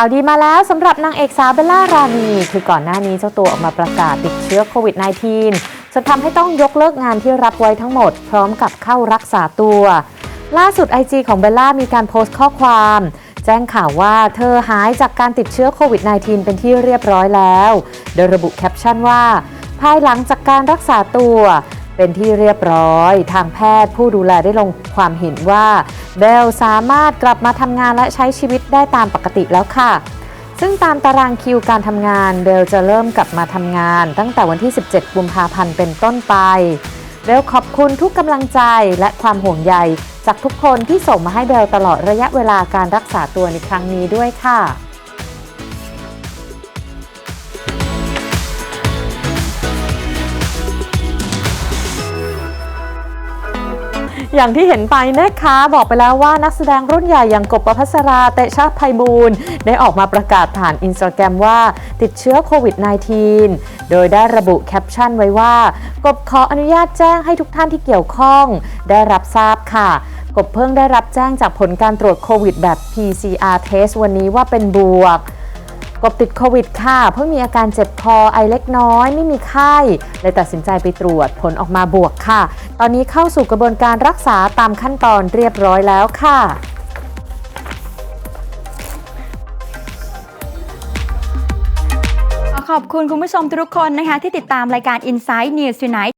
ข่าวดีมาแล้วสำหรับนางเอกสาวเบลล่ารานี คือก่อนหน้านี้เจ้าตัวออกมาประกาศติดเชื้อโควิด -19 จนทำให้ต้องยกเลิกงานที่รับไว้ทั้งหมด พร้อมกับเข้ารักษาตัว ล่าสุด IG ของเบลล่ามีการโพสต์ข้อความ แจ้งข่าวว่าเธอหายจากการติดเชื้อโควิด -19 เป็นที่เรียบร้อยแล้ว โดยระบุแคปชั่นว่า ภายหลังจากการรักษาตัว เป็นที่เรียบร้อย ทางแพทย์ผู้ดูแลได้ลงความเห็นว่าเบลสามารถกลับมาทำงานและใช้ชีวิตได้ตามปกติแล้วค่ะ ซึ่งตามตารางคิวการทำงานเบลจะเริ่มกลับมาทำงาน ตั้งแต่วันที่ 17 กุมภาพันธ์เป็นต้นไปเบลขอบคุณทุกกำลังใจและความห่วงใยจากทุกคนที่ส่งมาให้เบลตลอดระยะเวลาการรักษาตัวในครั้งนี้ด้วยค่ะ อย่างที่เห็นไปนะคะ บอกไปแล้วว่านักแสดงรุ่นใหญ่อย่างกบประพัสราเตชะไพบูลได้ออกมาประกาศผ่านอินสตาแกรมว่าติดเชื้อโควิด -19 โดยได้ระบุแคปชั่นไว้ว่า กบขออนุญาตแจ้งให้ทุกท่านที่เกี่ยวข้อง ได้รับทราบค่ะกบเพิ่งได้รับแจ้งจากผลการตรวจโควิดแบบ PCR test วันนี้ว่าเป็นบวก กบติดโควิดค่ะ เพิ่งมีอาการเจ็บคอไอเล็กน้อย ไม่มีไข้เลยตัดสินใจไปตรวจผลออกมาบวกค่ะ ตอนนี้เข้าสู่กระบวนการรักษาตามขั้นตอนเรียบร้อยแล้วค่ะขอขอบคุณคุณผู้ชมทุกคนนะคะที่ติดตามรายการ Inside News Tonight